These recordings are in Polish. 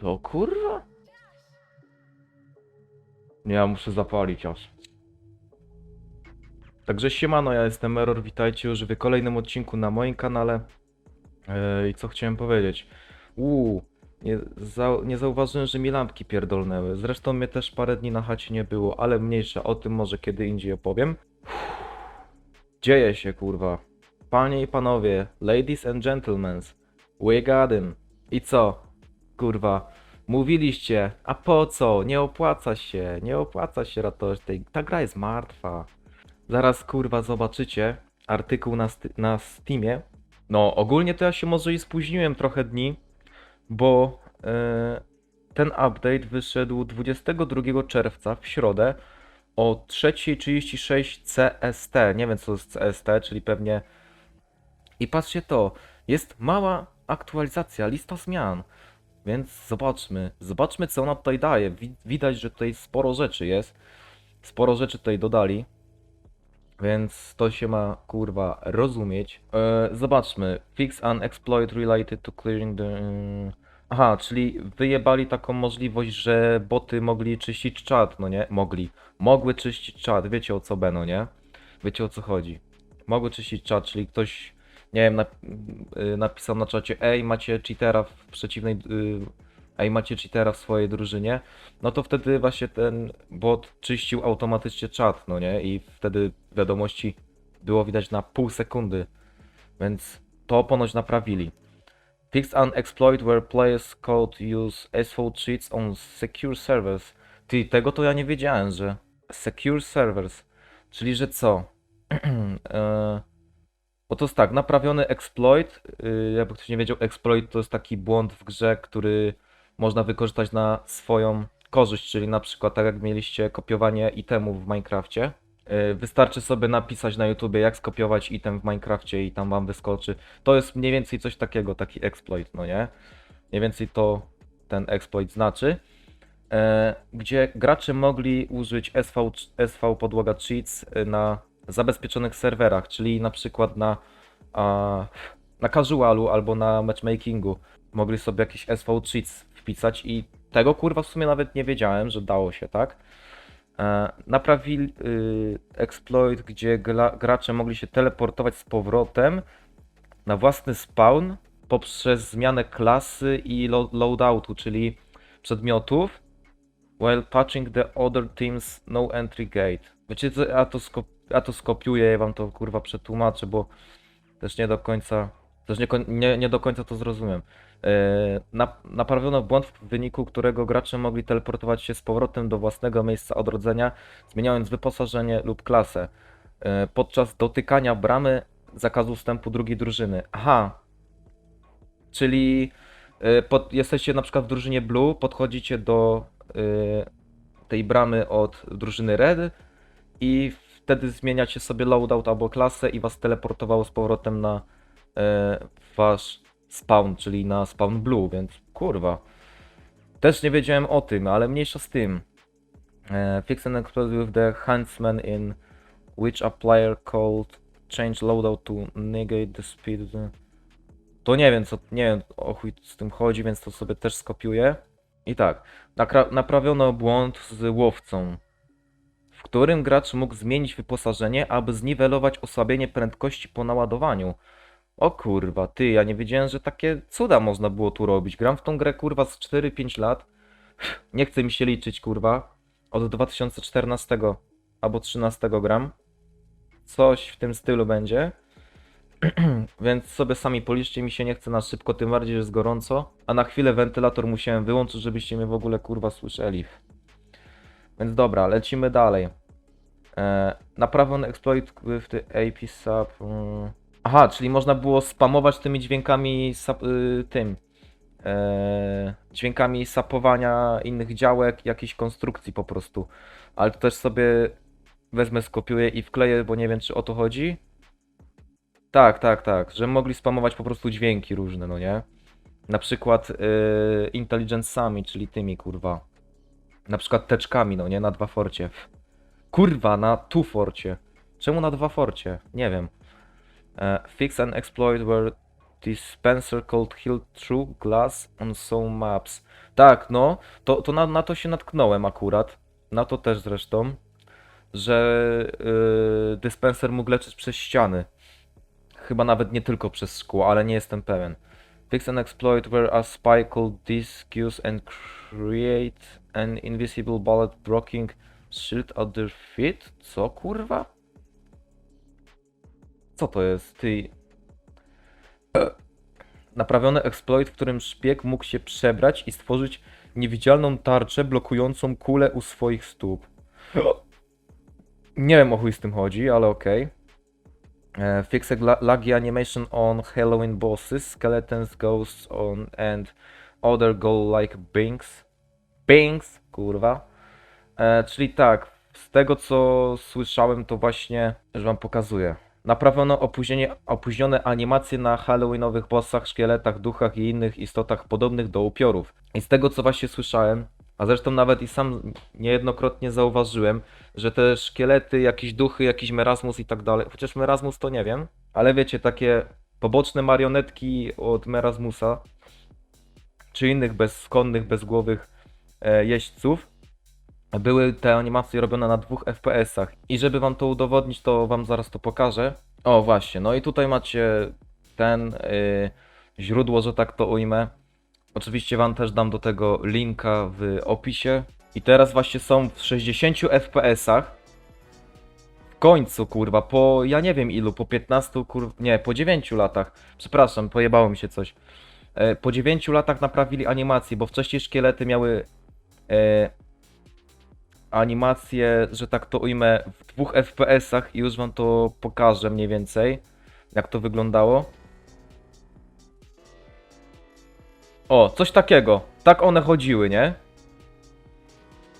Co kurwa? Nie, ja muszę zapalić aż. Także siemano, ja jestem Error, witajcie już w kolejnym odcinku na moim kanale. I co chciałem powiedzieć? Uuu, nie, nie zauważyłem, że mi lampki pierdolnęły. Zresztą mnie też parę dni na chacie nie było, ale mniejsza o tym może kiedy indziej opowiem. Dzieje się, kurwa. Panie i panowie, ladies and gentlemen, we got him. I co? Kurwa, mówiliście, a po co? Nie opłaca się, nie opłaca się ratować tej... Ta gra jest martwa. Zaraz, kurwa, zobaczycie artykuł na, na Steamie. No, ogólnie to ja się może i spóźniłem trochę dni, bo e, ten update wyszedł 22 czerwca w środę o 3.36 CST. Nie wiem co to jest CST, czyli pewnie. I patrzcie to, jest mała aktualizacja, lista zmian. Więc zobaczmy, zobaczmy co ona tutaj daje. Wi- Widać, że tutaj sporo rzeczy jest. Sporo rzeczy tutaj dodali. Więc to się ma kurwa rozumieć. E, zobaczmy. Fix an exploit related to clearing the. Aha, czyli wyjebali taką możliwość, że boty mogli czyścić czat, no nie? Mogli. Mogły czyścić czat, wiecie o co Beno, nie? Wiecie o co chodzi. Mogły czyścić czat, czyli ktoś, nie wiem, y, napisał na czacie, ej, macie cheatera w przeciwnej. Y, ej, macie cheatera w swojej drużynie no to wtedy właśnie ten bot czyścił automatycznie czat, no nie? I wtedy wiadomości było widać na pół sekundy. Więc to ponoć naprawili. Fix an exploit where players code use SV cheats on secure servers. Ty, tego to ja nie wiedziałem, że secure servers, czyli że co? e, to jest tak, naprawiony exploit, y, jakby ktoś nie wiedział, exploit to jest taki błąd w grze, który można wykorzystać na swoją korzyść, czyli na przykład tak jak mieliście kopiowanie itemów w Minecrafcie. Yy, Wystarczy sobie napisać na YouTubie jak skopiować item w Minecrafcie i tam wam wyskoczy. To jest mniej więcej coś takiego, taki exploit, no nie? Mniej więcej to ten exploit znaczy. E, gdzie gracze mogli użyć SV, SV podłoga cheats y, na zabezpieczonych serwerach, czyli na przykład na, na casualu albo na matchmakingu mogli sobie jakiś SV cheats wpisać i tego kurwa w sumie nawet nie wiedziałem, że dało się, tak? E, naprawili y, exploit, gdzie gra, gracze mogli się teleportować z powrotem na własny spawn poprzez zmianę klasy i lo loadoutu, czyli przedmiotów, while touching the other team's no entry gate. Wiecie ja to, ja to skopiuję, ja wam to kurwa przetłumaczę, bo też nie do końca, też nie, nie, nie do końca to zrozumiem. E, na- Naprawiono błąd, w wyniku którego gracze mogli teleportować się z powrotem do własnego miejsca odrodzenia, zmieniając wyposażenie lub klasę. E, Podczas dotykania bramy zakazu wstępu drugiej drużyny. Aha. Czyli e, pod, jesteście na przykład w drużynie Blue, podchodzicie do tej bramy od drużyny Red i wtedy zmieniacie sobie loadout albo klasę i was teleportowało z powrotem na wasz spawn, czyli na spawn blue, więc kurwa. Też nie wiedziałem o tym, ale mniejsza z tym. E, fix an exploit with the huntsman in which a player called change loadout to negate the speed. To nie wiem, co, nie wiem o chuj z tym chodzi, więc to sobie też skopiuję. I tak, naprawiono błąd z łowcą, w którym gracz mógł zmienić wyposażenie, aby zniwelować osłabienie prędkości po naładowaniu. O kurwa, ty, ja nie wiedziałem, że takie cuda można było tu robić. Gram w tą grę kurwa z 4-5 lat. Nie chce mi się liczyć kurwa. Od 2014 albo 13 gram. Coś w tym stylu będzie. Więc sobie sami policzcie, mi się nie chce na szybko, tym bardziej, że jest gorąco. A na chwilę wentylator musiałem wyłączyć, żebyście mnie w ogóle kurwa słyszeli. Więc dobra, lecimy dalej. E, naprawiony exploit with the AP sub. mm. Aha, czyli można było spamować tymi dźwiękami y, tym. E, dźwiękami sapowania innych działek, jakiejś konstrukcji po prostu. Ale to też sobie wezmę, skopiuję i wkleję, bo nie wiem czy o to chodzi. Tak, tak, tak, że mogli spamować po prostu dźwięki różne, no nie? Na przykład y, intelligencami, czyli tymi kurwa. Na przykład teczkami, no nie? Na dwa forcie. Kurwa, na tu forcie. Czemu na dwa forcie? Nie wiem. E, fix an exploit where dispenser called heal through glass on some maps. Tak, no, to, to na, na to się natknąłem akurat. Na to też zresztą, że yy, dispenser mógł leczyć przez ściany. Chyba nawet nie tylko przez szkło, ale nie jestem pewien. Fix an exploit where a spy called discuse and create an invisible bullet blocking shield at their feet? Co kurwa? Co to jest? Ty. Naprawiony exploit, w którym szpieg mógł się przebrać i stworzyć niewidzialną tarczę blokującą kulę u swoich stóp. Nie wiem o chuj z tym chodzi, ale okej. E, Fix a gla- laggy animation on Halloween bosses, skeletons, ghosts on and other goal-like bings. Bings, kurwa. E, czyli tak, z tego co słyszałem, to właśnie, że wam pokazuję. Naprawiono opóźnienie, opóźnione animacje na halloweenowych bossach, szkieletach, duchach i innych istotach podobnych do upiorów. I z tego co właśnie słyszałem, a zresztą nawet i sam niejednokrotnie zauważyłem, że te szkielety, jakieś duchy, jakiś Merasmus i tak dalej, chociaż Merasmus to nie wiem, ale wiecie, takie poboczne marionetki od Merasmusa, czy innych bezkonnych, bezgłowych e, jeźdźców, były te animacje robione na dwóch FPS-ach. I żeby wam to udowodnić, to wam zaraz to pokażę. O, właśnie, no i tutaj macie ten y, źródło, że tak to ujmę. Oczywiście wam też dam do tego linka w opisie. I teraz właśnie są w 60 FPS-ach. W końcu, kurwa, po ja nie wiem ilu, po 15, kurwa, nie, po 9 latach. Przepraszam, pojebało mi się coś. E, po 9 latach naprawili animację, bo wcześniej szkielety miały e, animację, że tak to ujmę, w dwóch FPS-ach i już wam to pokażę mniej więcej, jak to wyglądało. O, coś takiego. Tak one chodziły, nie?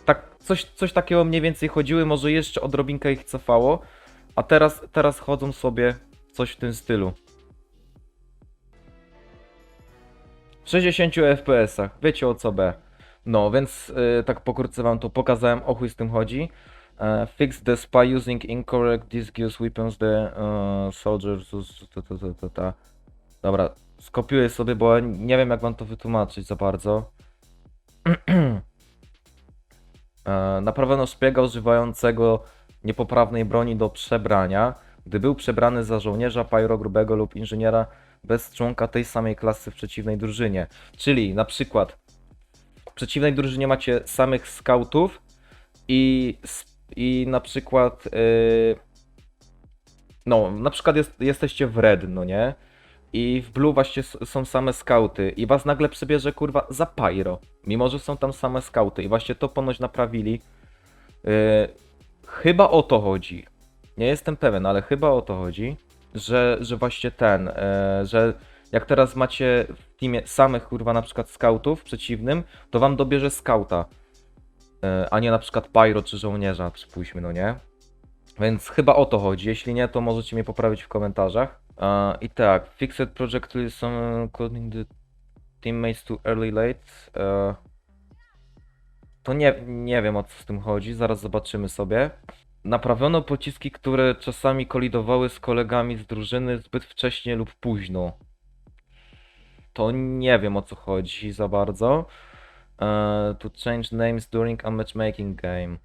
Tak, coś, coś takiego mniej więcej chodziły, może jeszcze odrobinkę ich cofało, a teraz, teraz chodzą sobie coś w tym stylu. W 60 FPS-ach, wiecie o co B. No, więc y, tak pokrótce wam to pokazałem, o chuj z tym chodzi. E, fix the spy using incorrect disguise weapons the uh, soldiers. ta, ta, ta. Dobra, skopiuję sobie, bo nie wiem jak wam to wytłumaczyć za bardzo. e, naprawiono szpiega używającego niepoprawnej broni do przebrania, gdy był przebrany za żołnierza, pyro grubego lub inżyniera bez członka tej samej klasy w przeciwnej drużynie. Czyli na przykład przeciwnej drużynie macie samych scoutów i, i na przykład yy, no, na przykład jest, jesteście w red, no nie? I w blue właśnie są same skauty i was nagle przybierze kurwa za pyro, mimo że są tam same skauty i właśnie to ponoć naprawili. Yy, chyba o to chodzi. Nie jestem pewien, ale chyba o to chodzi, że, że właśnie ten, e, że jak teraz macie teamie samych kurwa na przykład skautów przeciwnym, to wam dobierze skauta, e, a nie na przykład pyro czy żołnierza, przypuśćmy, no nie? Więc chyba o to chodzi, jeśli nie, to możecie mnie poprawić w komentarzach. E, I tak, fixed projectiles some coding the teammates to early late. E, to nie, nie wiem o co z tym chodzi, zaraz zobaczymy sobie. Naprawiono pociski, które czasami kolidowały z kolegami z drużyny zbyt wcześnie lub późno. To nie wiem o co chodzi za bardzo. E, to change names during a matchmaking game.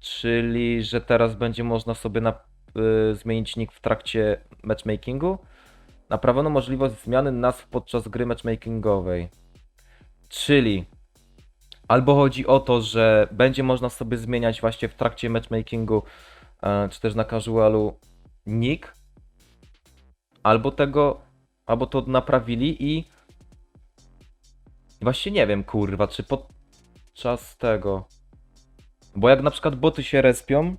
Czyli, że teraz będzie można sobie na, y, zmienić nick w trakcie matchmakingu. Naprawiono możliwość zmiany nazw podczas gry matchmakingowej. Czyli Albo chodzi o to, że będzie można sobie zmieniać właśnie w trakcie matchmakingu, e, czy też na casualu nick, albo tego, albo to naprawili i właśnie nie wiem, kurwa, czy podczas tego, bo jak na przykład boty się respią,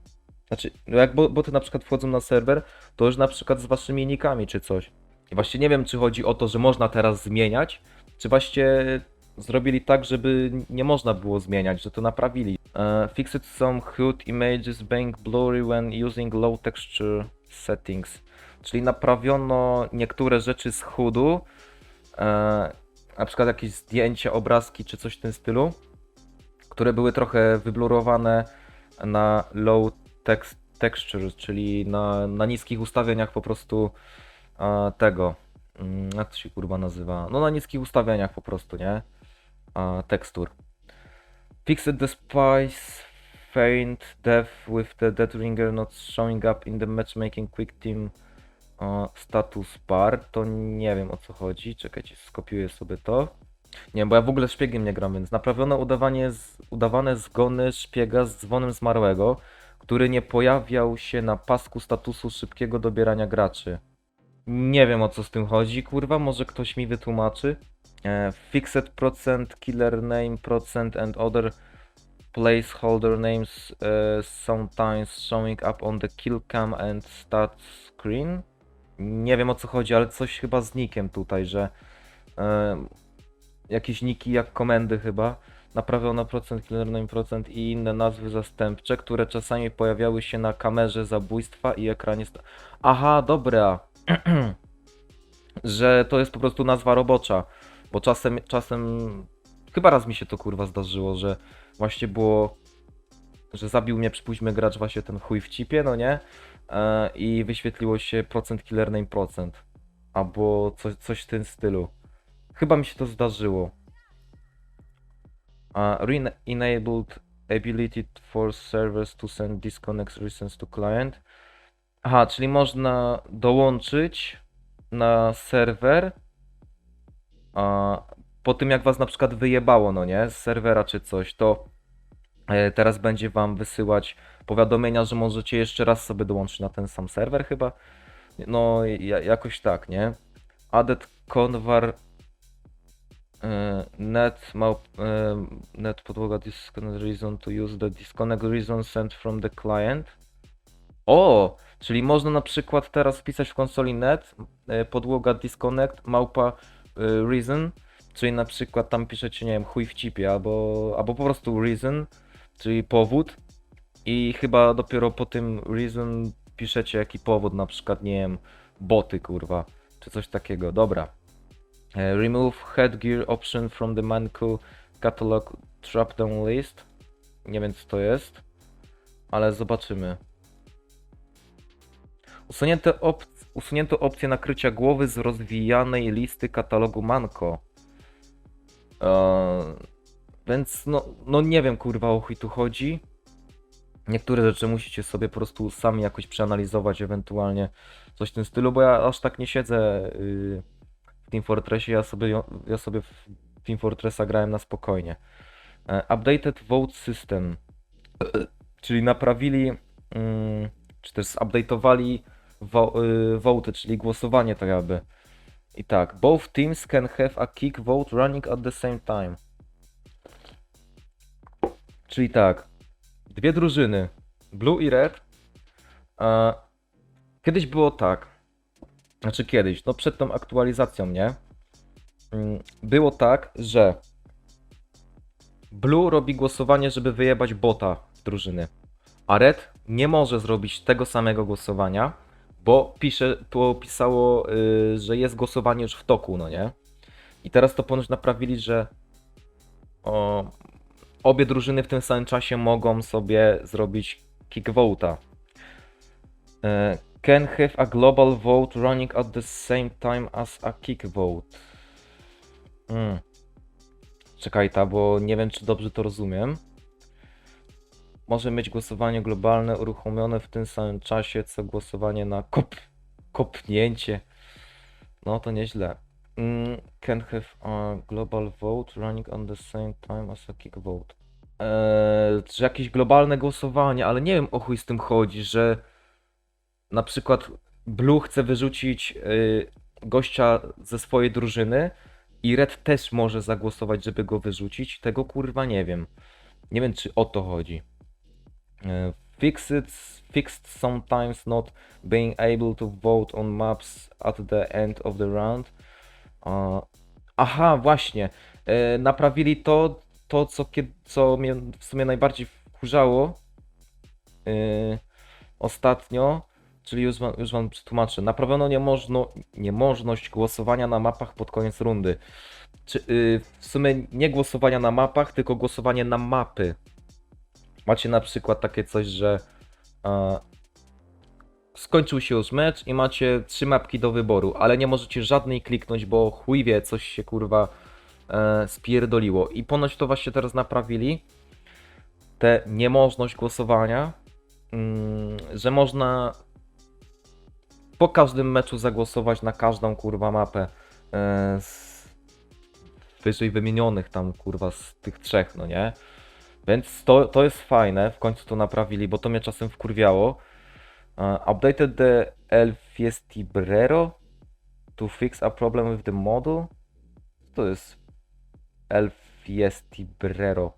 znaczy, no jak bo- boty na przykład wchodzą na serwer, to już na przykład z waszymi nickami czy coś. I właśnie nie wiem, czy chodzi o to, że można teraz zmieniać, czy właśnie zrobili tak, żeby nie można było zmieniać, że to naprawili. Uh, fixed some HUD images being blurry when using low texture settings. Czyli naprawiono niektóre rzeczy z HUDu, e, na przykład jakieś zdjęcia, obrazki czy coś w tym stylu, które były trochę wyblurowane na low text, texture, czyli na, na niskich ustawieniach po prostu a, tego. mm, Jak to się kurwa nazywa? No na niskich ustawieniach po prostu, nie? A, tekstur. Fixed the spice faint death with the dead ringer not showing up in the matchmaking quick team uh, status bar. To nie wiem o co chodzi. Czekajcie, skopiuję sobie to. Nie bo ja w ogóle szpiegiem nie gram, więc naprawiono udawanie z, udawane zgony szpiega z dzwonem zmarłego, który nie pojawiał się na pasku statusu szybkiego dobierania graczy. Nie wiem o co z tym chodzi, kurwa, może ktoś mi wytłumaczy. E, fixed procent, killer name procent and other placeholder names uh, sometimes showing up on the kill cam and stat screen. Nie wiem o co chodzi, ale coś chyba z nikiem tutaj, że e, jakieś niki jak komendy chyba naprawiono procent, killer name procent i inne nazwy zastępcze, które czasami pojawiały się na kamerze zabójstwa i ekranie. Aha, dobra. że to jest po prostu nazwa robocza, bo czasem, czasem chyba raz mi się to kurwa zdarzyło, że właśnie było, że zabił mnie, przypuśćmy, gracz właśnie ten chuj w chipie, no nie? E, I wyświetliło się procent killer name procent. Albo coś, coś w tym stylu. Chyba mi się to zdarzyło. Uh, Re-enabled ability for servers to send disconnect reasons to client. Aha, czyli można dołączyć na serwer a po tym jak was na przykład wyjebało, no nie, z serwera czy coś, to teraz będzie wam wysyłać powiadomienia, że możecie jeszcze raz sobie dołączyć na ten sam serwer chyba. No ja, jakoś tak, nie? Added convar e, net mał, e, net podłoga disconnect reason to use the disconnect reason sent from the client. O, czyli można na przykład teraz wpisać w konsoli net e, podłoga disconnect małpa e, reason, czyli na przykład tam piszecie, nie wiem, chuj w chipie, albo, albo po prostu reason, czyli powód i chyba dopiero po tym reason piszecie jaki powód, na przykład, nie wiem, boty, kurwa, czy coś takiego. Dobra. E, Remove headgear option from the Manco catalog dropdown list. Nie wiem co to jest, ale zobaczymy. Usunięte op usunięto opcję nakrycia głowy z rozwijanej listy katalogu Manco. Eee, więc no, no nie wiem kurwa o chuj tu chodzi. Niektóre rzeczy musicie sobie po prostu sami jakoś przeanalizować, ewentualnie coś w tym stylu, bo ja aż tak nie siedzę yy, w Team Fortressie, ja sobie, ja sobie w Team Fortressa grałem na spokojnie. E, updated Vote System, czyli naprawili, mm, czy też zupdate'owali y, vote, czyli głosowanie tak jakby. I tak, both teams can have a kick vote running at the same time. Czyli tak, dwie drużyny, Blue i Red. E, kiedyś było tak, znaczy kiedyś, no przed tą aktualizacją, nie? Mm, Było tak, że Blue robi głosowanie, żeby wyjebać bota z drużyny, a Red nie może zrobić tego samego głosowania, bo pisze, bo pisało, y, że jest głosowanie już w toku, no nie? I teraz to ponoć naprawili, że o, obie drużyny w tym samym czasie mogą sobie zrobić kick vote'a. E, Can have a global vote running at the same time as a kick vote. Hmm. Czekaj ta, bo nie wiem czy dobrze to rozumiem. Może mieć głosowanie globalne uruchomione w tym samym czasie, co głosowanie na kop kopnięcie. No to nieźle. Mm, can have a global vote running on the same time as a kick vote. Eee, czy jakieś globalne głosowanie, ale nie wiem o chuj z tym chodzi, że na przykład Blue chce wyrzucić y, gościa ze swojej drużyny i Red też może zagłosować, żeby go wyrzucić. Tego kurwa nie wiem. Nie wiem, czy o to chodzi. E, Fixed, fixed sometimes not being able to vote on maps at the end of the round. A, aha, właśnie. Naprawili to, to co, co mnie w sumie najbardziej wkurzało e, ostatnio, Czyli już wam, już wam przetłumaczę. Naprawiono niemożno, niemożność głosowania na mapach pod koniec rundy. Czy, yy, w sumie nie głosowania na mapach, tylko głosowanie na mapy. Macie na przykład takie coś, że e, skończył się już mecz i macie trzy mapki do wyboru, ale nie możecie żadnej kliknąć, bo chuj wie, coś się kurwa spierdoliło. I ponoć to właśnie teraz naprawili. Tę niemożność głosowania, mm, że można po każdym meczu zagłosować na każdą kurwa mapę e, z wyżej wymienionych tam kurwa z tych trzech, no nie? Więc to, to jest fajne, w końcu to naprawili, bo to mnie czasem wkurwiało. Uh, updated the El Fiestibrero to fix a problem with the model. To jest El Fiestibrero?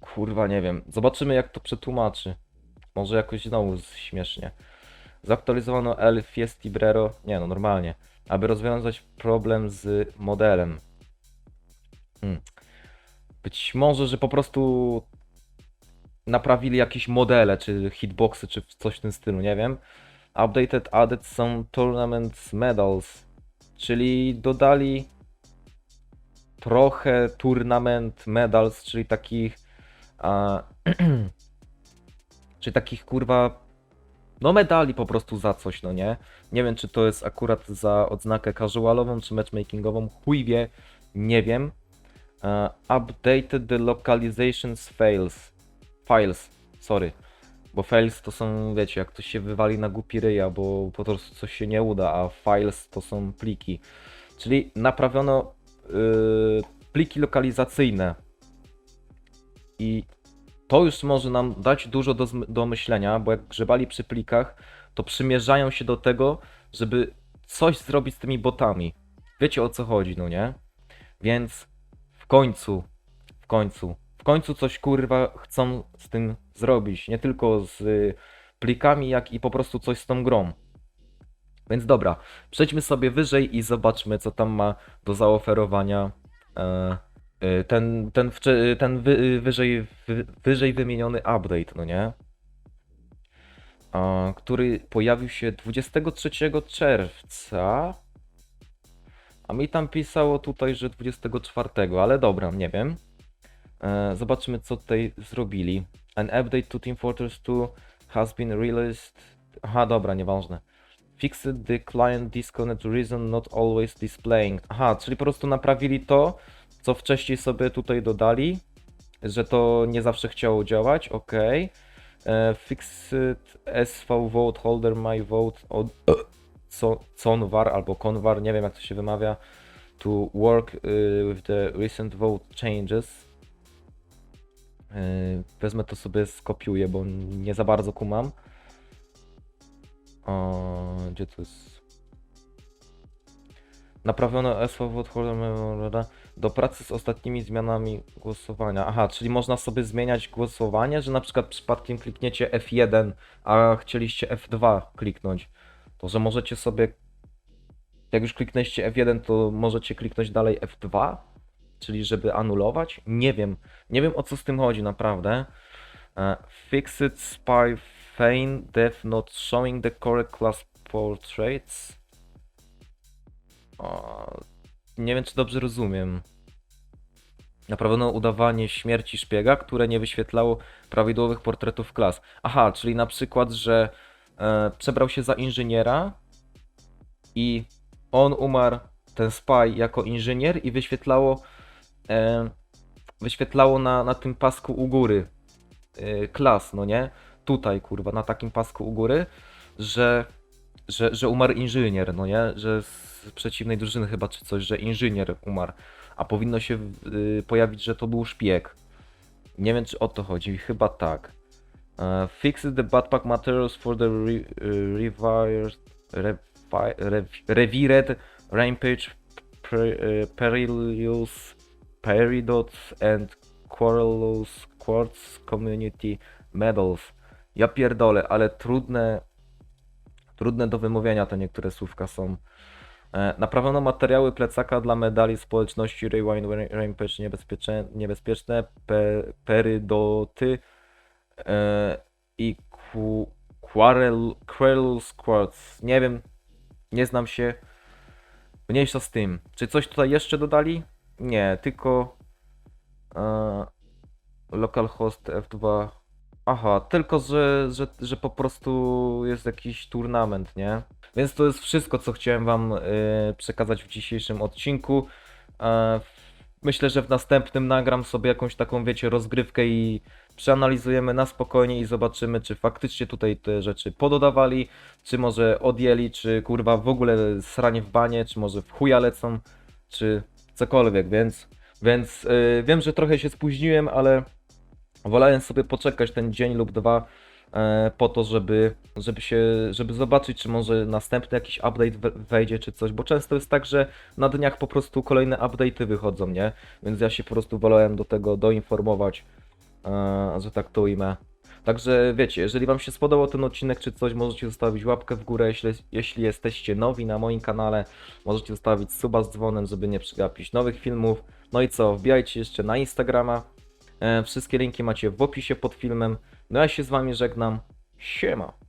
Kurwa, nie wiem. Zobaczymy jak to przetłumaczy. Może jakoś znowu śmiesznie. Zaktualizowano El Fiestibrero. Nie no, normalnie. Aby rozwiązać problem z modelem. Hmm. Być może, że po prostu naprawili jakieś modele, czy hitboxy, czy coś w tym stylu, nie wiem. Updated added some tournament medals, czyli dodali trochę tournament medals, czyli takich a, czyli takich kurwa no medali po prostu za coś, no nie? Nie wiem, czy to jest akurat za odznakę casualową, czy matchmakingową, chuj wie, nie wiem. Uh, updated the localizations fails. Files, sorry. Bo fails to są, wiecie, jak ktoś się wywali na głupi ryja, bo po prostu coś się nie uda, a files to są pliki. Czyli naprawiono pliki lokalizacyjne. I to już może nam dać dużo do, do myślenia, bo jak grzebali przy plikach, to przymierzają się do tego, żeby coś zrobić z tymi botami. Wiecie o co chodzi, no nie? Więc w końcu, w końcu, w końcu coś kurwa chcą z tym zrobić. Nie tylko z y, plikami, jak i po prostu coś z tą grą. Więc dobra, przejdźmy sobie wyżej i zobaczmy, co tam ma do zaoferowania e, e, ten, ten, ten wy, wyżej, wy, wyżej wymieniony update, no nie? Który pojawił się 23 czerwca. A mi tam pisało tutaj, że 24, ale dobra, nie wiem. E, zobaczymy, co tutaj zrobili. An update to Team Fortress 2 has been released. Aha, dobra, nieważne. Fixed the client disconnect reason not always displaying. Aha, czyli po prostu naprawili to, co wcześniej sobie tutaj dodali, że to nie zawsze chciało działać, ok. E, fixed SV vote holder my vote od co, Convar albo Convar, nie wiem jak to się wymawia, to work y, with the recent vote changes. Y, wezmę to sobie, skopiuję, bo nie za bardzo kumam. O, gdzie to jest? Naprawiono vote holder do pracy z ostatnimi zmianami głosowania. Aha, czyli można sobie zmieniać głosowanie, że na przykład przypadkiem klikniecie F1, a chcieliście F2 kliknąć to że możecie sobie, jak już kliknęliście F1, to możecie kliknąć dalej F2, czyli żeby anulować. Nie wiem, nie wiem o co z tym chodzi naprawdę. E, Fixed Spy Feign Death Not Showing the Correct Class Portraits. O, nie wiem, czy dobrze rozumiem. Naprawiono udawanie śmierci szpiega, które nie wyświetlało prawidłowych portretów klas. Aha, czyli na przykład, że e, przebrał się za inżyniera i on umarł, ten spy, jako inżynier i wyświetlało e, wyświetlało na, na tym pasku u góry klas, no nie? Tutaj, kurwa, na takim pasku u góry, że, że, że umarł inżynier, no nie? Że z przeciwnej drużyny chyba czy coś, że inżynier umarł, a powinno się y, pojawić, że to był szpieg. Nie wiem, czy o to chodzi, chyba tak. Uh, fixed the backpack materials for the re, uh, revired, revi, rev, revered rampage per, uh, perilous peridots and quarrelous quartz community medals. Ja pierdolę, ale trudne trudne do wymówienia te niektóre słówka są. E, Naprawiono materiały plecaka dla medali społeczności Rewind Rampage niebezpieczne, niebezpieczne pe, perydoty e, i ku, Quarrel, Quarrel Squads. Nie wiem, nie znam się. Mniejsza z tym. Czy coś tutaj jeszcze dodali? Nie, tylko e, localhost F2. Aha, tylko że, że, że po prostu jest jakiś turnament, nie? Więc to jest wszystko, co chciałem Wam e, przekazać w dzisiejszym odcinku. E, myślę, że w następnym nagram sobie jakąś taką, wiecie, rozgrywkę i przeanalizujemy na spokojnie i zobaczymy, czy faktycznie tutaj te rzeczy pododawali, czy może odjęli, czy kurwa w ogóle sranie w banie, czy może w chuja lecą, czy cokolwiek, więc, więc yy, wiem, że trochę się spóźniłem, ale wolałem sobie poczekać ten dzień lub dwa e, po to, żeby, żeby się, żeby zobaczyć, czy może następny jakiś update we- wejdzie, czy coś, bo często jest tak, że na dniach po prostu kolejne update'y wychodzą, nie? Więc ja się po prostu wolałem do tego doinformować, e, że tak to ujmę. Także wiecie, jeżeli Wam się spodobał ten odcinek czy coś, możecie zostawić łapkę w górę, jeśli, jeśli jesteście nowi na moim kanale, możecie zostawić suba z dzwonem, żeby nie przegapić nowych filmów. No i co, wbijajcie jeszcze na Instagrama, wszystkie linki macie w opisie pod filmem. No ja się z Wami żegnam, siema!